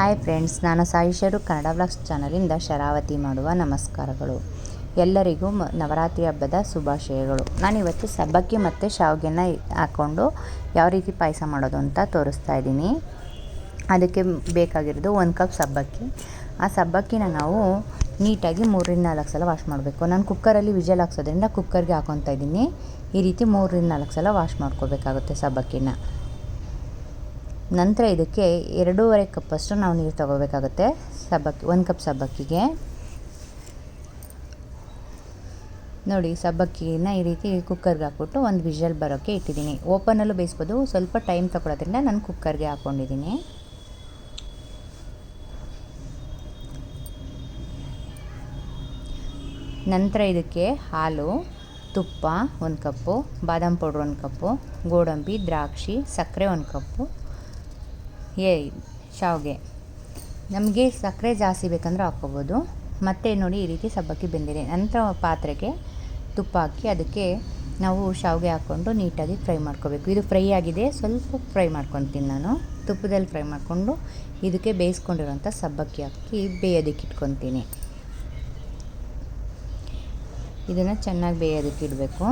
Hi friends, ನಾನು ಸಾಯಿಷರು Kannada vlogs ಚಾನಲಿಂದ ಶರಾವತಿ ಮಾಡುವ ನಮಸ್ಕಾರಗಳು. ಎಲ್ಲರಿಗೂ ನವರಾತ್ರಿ ಹಬ್ಬದ ಶುಭಾಶಯಗಳು. ನಾನಿವತ್ತು ಸಬ್ಬಕ್ಕಿ ಮತ್ತು ಶಾವಿಗೆನ ಹಾಕ್ಕೊಂಡು ಯಾವ ರೀತಿ ಪಾಯಸ ಮಾಡೋದು ಅಂತ ತೋರಿಸ್ತಾ ಇದ್ದೀನಿ. ಅದಕ್ಕೆ ಬೇಕಾಗಿರೋದು ಒಂದು ಕಪ್ ಸಬ್ಬಕ್ಕಿ. ಆ ಸಬ್ಬಕ್ಕಿನ ನಾವು ನೀಟಾಗಿ ಮೂರರಿಂದ ನಾಲ್ಕು ಸಲ ವಾಶ್ ಮಾಡಬೇಕು. ನಾನು ಕುಕ್ಕರಲ್ಲಿ ವಿಜಲ್ ಹಾಕ್ಸೋದ್ರಿಂದ ಕುಕ್ಕರ್ಗೆ ಹಾಕೊತಾ ಇದ್ದೀನಿ. ಈ ರೀತಿ ಮೂರರಿಂದ ನಾಲ್ಕು ಸಲ ವಾಶ್ ಮಾಡ್ಕೋಬೇಕಾಗುತ್ತೆ ಸಬ್ಬಕ್ಕಿನ. ನಂತರ ಇದಕ್ಕೆ ಎರಡೂವರೆ ಕಪ್ಪಷ್ಟು ನಾವು ನೀರು ತಗೋಬೇಕಾಗುತ್ತೆ. ಸಬ್ಬಕ್ಕಿ, ಒಂದು ಕಪ್ ಸಬ್ಬಕ್ಕಿಗೆ. ನೋಡಿ, ಸಬ್ಬಕ್ಕಿನ ಈ ರೀತಿ ಕುಕ್ಕರ್ಗೆ ಹಾಕ್ಬಿಟ್ಟು ಒಂದು ವಿಷಲ್ ಬರೋಕ್ಕೆ ಇಟ್ಟಿದ್ದೀನಿ. ಓಪನಲ್ಲೂ ಬೇಯಿಸ್ಬೋದು, ಸ್ವಲ್ಪ ಟೈಮ್ ತಗೊಳ್ಳೋದ್ರಿಂದ ನಾನು ಕುಕ್ಕರ್ಗೆ ಹಾಕ್ಕೊಂಡಿದ್ದೀನಿ ನಂತರ ಇದಕ್ಕೆ ಹಾಲು, ತುಪ್ಪ ಒಂದು ಕಪ್ಪು, ಬಾದಾಮ್ ಪೌಡ್ರ್ ಒಂದು ಕಪ್ಪು, ಗೋಡಂಬಿ, ದ್ರಾಕ್ಷಿ, ಸಕ್ಕರೆ ಒಂದು ಕಪ್ಪು. ಏ, ಶಾವಿಗೆ. ನಮಗೆ ಸಕ್ಕರೆ ಜಾಸ್ತಿ ಬೇಕಂದ್ರೆ ಹಾಕ್ಕೋಬೋದು. ಮತ್ತು ನೋಡಿ ಈ ರೀತಿ ಸಬ್ಬಕ್ಕಿ ಬೆಂದಿದೆ. ನಂತರ ಪಾತ್ರೆಗೆ ತುಪ್ಪ ಹಾಕಿ ಅದಕ್ಕೆ ನಾವು ಶಾವಿಗೆ ಹಾಕ್ಕೊಂಡು ನೀಟಾಗಿ ಫ್ರೈ ಮಾಡ್ಕೋಬೇಕು. ಇದು ಫ್ರೈ ಆಗಿದೆ. ಸ್ವಲ್ಪ ಫ್ರೈ ಮಾಡ್ಕೊತೀನಿ ನಾನು. ತುಪ್ಪದಲ್ಲಿ ಫ್ರೈ ಮಾಡಿಕೊಂಡು ಇದಕ್ಕೆ ಬೇಯಿಸ್ಕೊಂಡಿರೋಂಥ ಸಬ್ಬಕ್ಕಿ ಹಾಕಿ ಬೇಯೋದಕ್ಕೆ ಇಟ್ಕೊತೀನಿ. ಇದನ್ನು ಚೆನ್ನಾಗಿ ಬೇಯೋದಕ್ಕೆ ಇಡಬೇಕು.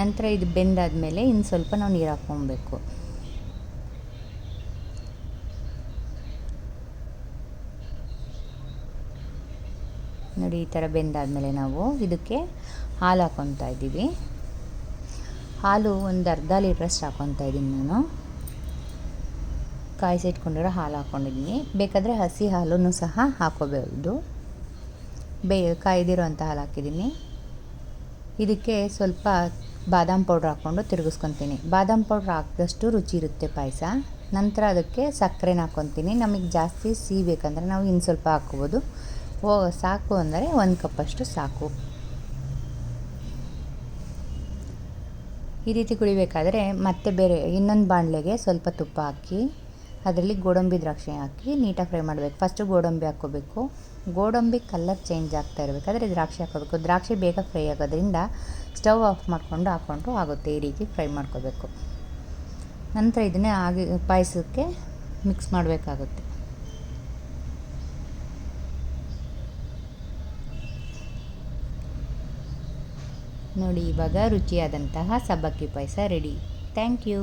ನಂತರ ಇದು ಬೆಂದಾದಮೇಲೆ ಇನ್ನು ಸ್ವಲ್ಪ ನಾವು ನೀರು ಹಾಕ್ಕೊಬೇಕು. ನೋಡಿ, ಈ ಥರ ಬೆಂದಾದಮೇಲೆ ನಾವು ಇದಕ್ಕೆ ಹಾಲು ಹಾಕ್ಕೊತಾ ಇದ್ದೀವಿ. ಹಾಲು ಒಂದು ಅರ್ಧ ಲೀಟ್ರಷ್ಟು ಹಾಕ್ಕೊತಾ ಇದ್ದೀನಿ ನಾನು. ಕಾಯಿಸಿಟ್ಕೊಂಡಿರೋ ಹಾಲು ಹಾಕ್ಕೊಂಡಿದ್ದೀನಿ ಬೇಕಾದರೆ ಹಸಿ ಹಾಲನ್ನು ಸಹ ಹಾಕೋಬಹುದು. ಬೇ, ಕಾಯ್ದಿರೋಂಥ ಹಾಲು ಹಾಕಿದ್ದೀನಿ. ಇದಕ್ಕೆ ಸ್ವಲ್ಪ ಬಾದಾಮ್ ಪೌಡ್ರ್ ಹಾಕ್ಕೊಂಡು ತಿರುಗಿಸ್ಕೊತೀನಿ. ಬಾದಾಮ್ ಪೌಡ್ರ್ ಹಾಕಿದಷ್ಟು ರುಚಿ ಇರುತ್ತೆ ಪಾಯಸ. ನಂತರ ಅದಕ್ಕೆ ಸಕ್ಕರೆನ ಹಾಕ್ಕೊತೀನಿ ನಮಗೆ ಜಾಸ್ತಿ ಸಿಹಿ ಬೇಕಂದರೆ ನಾವು ಇನ್ನು ಸ್ವಲ್ಪ ಹಾಕ್ಕೋಬೋದು ಓ ಸಾಕು ಅಂದರೆ ಒಂದು ಕಪ್ಪಷ್ಟು ಸಾಕು. ಈ ರೀತಿ ಕುಡಿಬೇಕಾದ್ರೆ ಮತ್ತೆ ಬೇರೆ ಇನ್ನೊಂದು ಬಾಣಲೆಗೆ ಸ್ವಲ್ಪ ತುಪ್ಪ ಹಾಕಿ, ಅದರಲ್ಲಿ ಗೋಡಂಬಿ ದ್ರಾಕ್ಷಿ ಹಾಕಿ ನೀಟಾಗಿ ಫ್ರೈ ಮಾಡಬೇಕು. ಫಸ್ಟು ಗೋಡಂಬಿ ಹಾಕ್ಕೋಬೇಕು. ಗೋಡಂಬಿ ಕಲರ್ ಚೇಂಜ್ ಆಗ್ತಾ ಇರಬೇಕಾದ್ರೆ ದ್ರಾಕ್ಷಿ ಹಾಕೋಬೇಕು ದ್ರಾಕ್ಷಿ ಬೇಗ ಫ್ರೈ ಆಗೋದ್ರಿಂದ ಸ್ಟವ್ ಆಫ್ ಮಾಡಿಕೊಂಡು ಹಾಕ್ಕೊಂಡು ಆಗುತ್ತೆ ಈ ರೀತಿ ಫ್ರೈ ಮಾಡ್ಕೋಬೇಕು. ನಂತರ ಇದನ್ನೇ ಆಗಿ ಪಾಯಸಕ್ಕೆ ಮಿಕ್ಸ್ ಮಾಡಬೇಕಾಗುತ್ತೆ. ನೋಡಿ ಇವಾಗ ರುಚಿಯಾದಂತಹ ಸಬ್ಬಕ್ಕಿ ಪಾಯಸ ರೆಡಿ. Thank you.